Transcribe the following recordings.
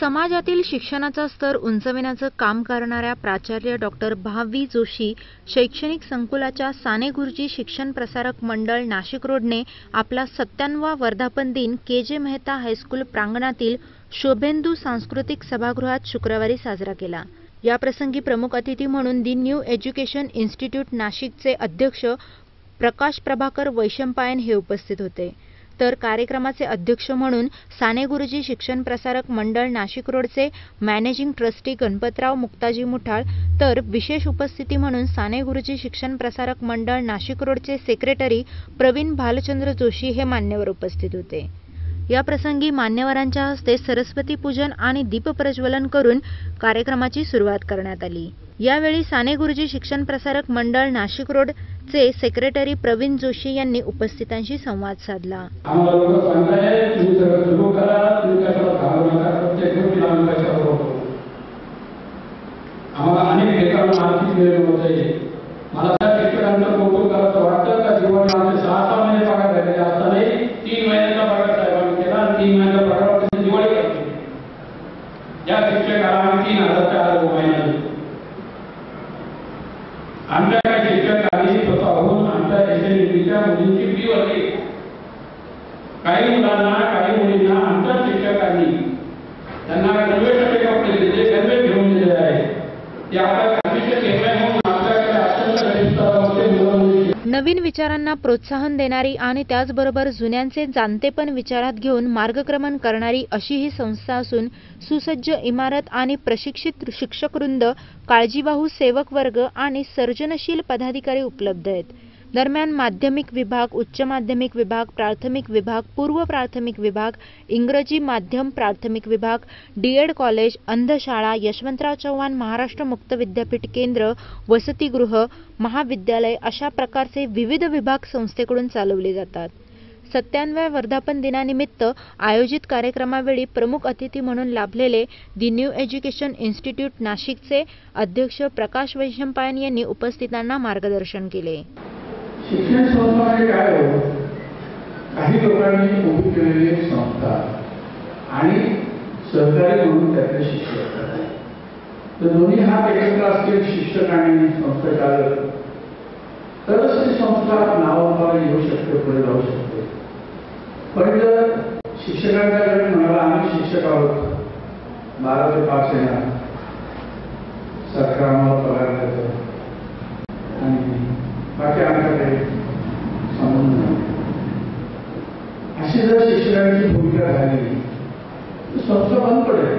समाजातील शिक्षणाचा स्तर उंचविण्याचं काम करणाऱ्या प्राचार्य डॉक्टर भावी जोशी शैक्षणिक संकुलाच्या साने गुरुजी शिक्षण प्रसारक मंडळ नाशिक रोडने आपला सत्त्याण्णवा वर्धापन दिन के जे मेहता हायस्कूल प्रांगणातील शोभेंदू सांस्कृतिक सभागृहात शुक्रवारी साजरा केला. याप्रसंगी प्रमुख अतिथी म्हणून दी न्यू एज्युकेशन इन्स्टिट्यूट नाशिकचे अध्यक्ष प्रकाश प्रभाकर वैशंपायन हे उपस्थित होते. तर कार्यक्रमाचे अध्यक्ष म्हणून साने गुरुजी शिक्षण प्रसारक मंडळ नाशिक रोडचे मॅनेजिंग ट्रस्टी गणपतराव मुक्ताजी मुठाळ तर विशेष उपस्थिती म्हणून साने गुरुजी शिक्षण प्रसारक मंडळ नाशिक रोडचे सेक्रेटरी प्रवीण भालचंद्र जोशी हे मान्यवर उपस्थित होते. या प्रसंगी मान्यवरांच्या हस्ते सरस्वती पूजन आणि दीपप्रज्वलन करून कार्यक्रमाची सुरुवात करण्यात आली. यावेळी साने गुरुजी शिक्षण प्रसारक मंडळ नाशिक रोड चे सेक्रेटरी प्रवीण जोशी यांनी उपस्थितांशी संवाद साधला. या शिक्षकाला तीन हजार चार रुपये महिन्यात देतो. आमच्या काही शिक्षकांनी स्वतःहून आमच्या एसएनडीच्या मुलींची फी वरली काही मुलांना काही मुलींना आमच्या शिक्षकांनी त्यांना गणवेसाठी कपडे दिले गणवे घेऊन दिले आहे ते आता अतिशय निर्णय होऊन आपल्याकडे अत्यंत गरीब स्तरावरचे मुलं मुली नवीन विचारांना प्रोत्साहन देणारी आणि त्याचबरोबर जुन्यांचे जाणतेपण विचारात घेऊन मार्गक्रमण करणारी अशी ही संस्था असून सुसज्ज इमारत आणि प्रशिक्षित शिक्षकवृंद काळजीवाहू सेवक वर्ग आणि सर्जनशील पदाधिकारी उपलब्ध आहेत. दरम्यान माध्यमिक विभाग उच्च माध्यमिक विभाग प्राथमिक विभाग पूर्व प्राथमिक विभाग इंग्रजी माध्यम प्राथमिक विभाग डीएड कॉलेज अंधशाळा यशवंतराव चव्हाण महाराष्ट्र मुक्त विद्यापीठ केंद्र वसतिगृह महाविद्यालय अशा प्रकारचे विविध विभाग संस्थेकडून चालवले जातात. सत्त्याण्णव्या वर्धापन दिनानिमित्त आयोजित कार्यक्रमावेळी प्रमुख अतिथी म्हणून लाभलेले दि न्यू एज्युकेशन इन्स्टिट्यूट नाशिकचे अध्यक्ष प्रकाश वैशंपायन यांनी उपस्थितांना मार्गदर्शन केले. शिक्षण संस्था म्हणजे काय हो? काही लोकांनी उभी केलेली एक संस्था आणि सहकारी म्हणून त्यातले शिक्षक तर दोन्ही हात एकत्र असतील शिक्षक आणि संस्था चालक. तरच ती संस्था नावाबाला येऊ शकते पुढे जाऊ शकते. पण जर शिक्षकांच्याकडे म्हणाला आम्ही शिक्षक आहोत. बारा ते पाच येणार. सरकार आम्हाला पगार देतं आणि बाकी आमच्याकडे संबंध नाही अशी जर शिक्षकांची भूमिका राहिली तर संस्था बंद पडेल.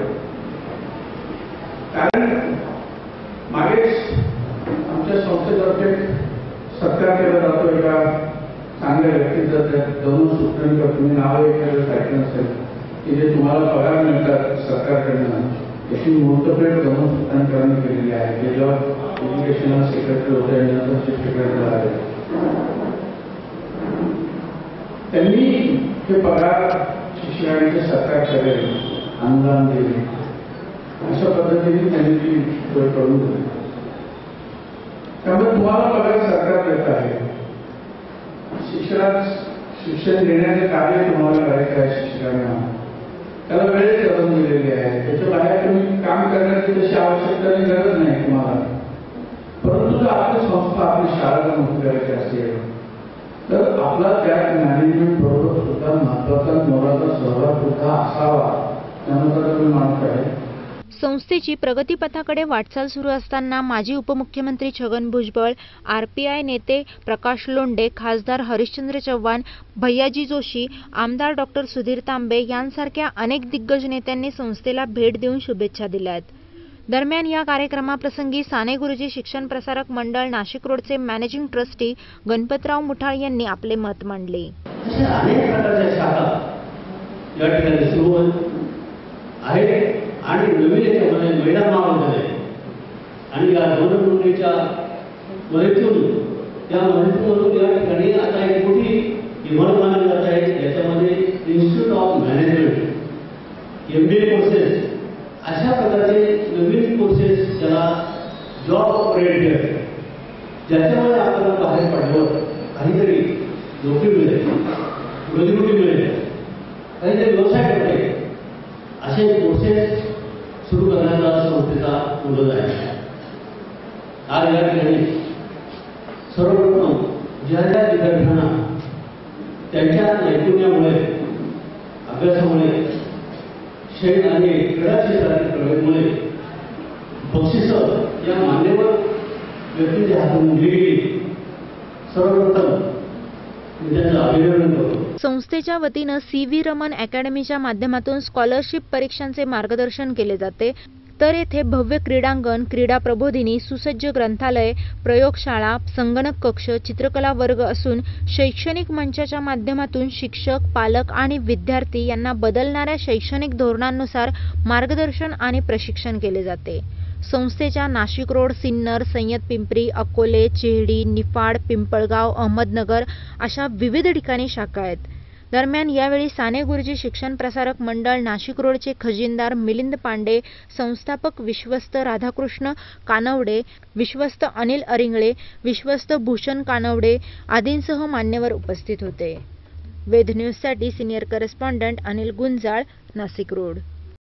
कारण मागेच आमच्या संस्थेतर्फे सत्कार केला जातो एका चांगल्या व्यक्तीचं त्या दोन सूचनांचं तुम्ही नाव एखादं ऐकलं असेल की जे तुम्हाला पगार मिळतात सरकारकडनं त्याची मुहूर्तपेठ दोन सूचनांकरांनी केलेली आहे ते जेव्हा एज्युकेशनल सेक्रेटरी होते आणि नंतर शिक्षकांना आले त्यांनी ते पगार शिक्षकांचे सरकार करेल अनुदान देईल अशा पद्धतीने त्यांनी ती सोय करून दिली त्यामुळे तुम्हाला पगार सरकार देत आहे शिक्षणात शिक्षण देण्याचे कार्य तुम्हाला करायचे आहे शिक्षकांना त्याला वेळेत करून दिलेली आहे त्याच्या बाहेर तुम्ही काम करण्याची तशी आवश्यकता गरज नाही तुम्हाला परंतु जर आपली संस्था आपली शाळा मोठी करायची असेल तर आपला त्यात मॅनेजमेंट बरोबर सुद्धा महत्त्वाचा मोलाचा सहभाग सुद्धा असावा. त्यानुसार आहे संस्थेची प्रगतीपथाकडे वाटचाल सुरू असताना माजी उपमुख्यमंत्री छगन भुजबळ आरपीआय नेते प्रकाश लोंढे खासदार हरिश्चंद्र चव्हाण भैयाजी जोशी आमदार डॉक्टर सुधीर तांबे यांसारख्या अनेक दिग्गज नेत्यांनी संस्थेला भेट देऊन शुभेच्छा दिल्या आहेत दरम्यान या कार्यक्रमाप्रसंगी साने गुरुजी शिक्षण प्रसारक मंडळ नाशिक रोडचे मॅनेजिंग ट्रस्टी गणपतराव मुठाळ यांनी आपले मत मांडले. या ठिकाणी सुरू आणि नवीन याच्यामध्ये आणि या दोन नोंदणीच्या मदतीतून त्या मदतीमधून या ठिकाणी आता एक मोठी इमारत बांधली जात आहे. याच्यामध्ये institute of management M B A courses नोकरी मिळेल रोजीरोटी मिळेल आणि ते व्यवसाय करता येईल असे कोर्सेस सुरू करण्याचा संस्थेचा मुदत आहे आज या ठिकाणी सर्वप्रथम ज्या ज्या विद्यार्थ्यांना त्यांच्या नैपुण्यामुळे अभ्यासामुळे शैन आणि क्रीडा क्षेत्रातील प्रवेशमुळे बक्षिसं या मान्यवर व्यक्तीच्या हातून दिली गेली सर्वप्रथम मी त्यांचं अभिनंदन करतो संस्थेच्या वतीनं सी व्ही रमन अकॅडमीच्या माध्यमातून स्कॉलरशिप परीक्षांचे मार्गदर्शन केले जाते. तर येथे भव्य क्रीडांगण क्रीडा प्रबोधिनी सुसज्ज ग्रंथालय प्रयोगशाळा संगणक कक्ष चित्रकला वर्ग असून शैक्षणिक मंचाच्या माध्यमातून शिक्षक पालक आणि विद्यार्थी यांना बदलणाऱ्या शैक्षणिक धोरणांनुसार मार्गदर्शन आणि प्रशिक्षण केले जाते. संस्थेच्या नाशिक रोड सिन्नर सय्यद पिंपरी अकोले चेहडी निफाड पिंपळगाव अहमदनगर अशा विविध ठिकाणी शाखा आहेत. दरम्यान यावेळी साने गुरुजी शिक्षण प्रसारक मंडळ नाशिक रोडचे खजिनदार मिलिंद पांडे संस्थापक विश्वस्त राधाकृष्ण कानवडे विश्वस्त अनिल अरिंगळे विश्वस्त भूषण कानवडे आदींसह मान्यवर उपस्थित होते. वेध न्यूजसाठी senior correspondent Anil Gunjal Nashik road.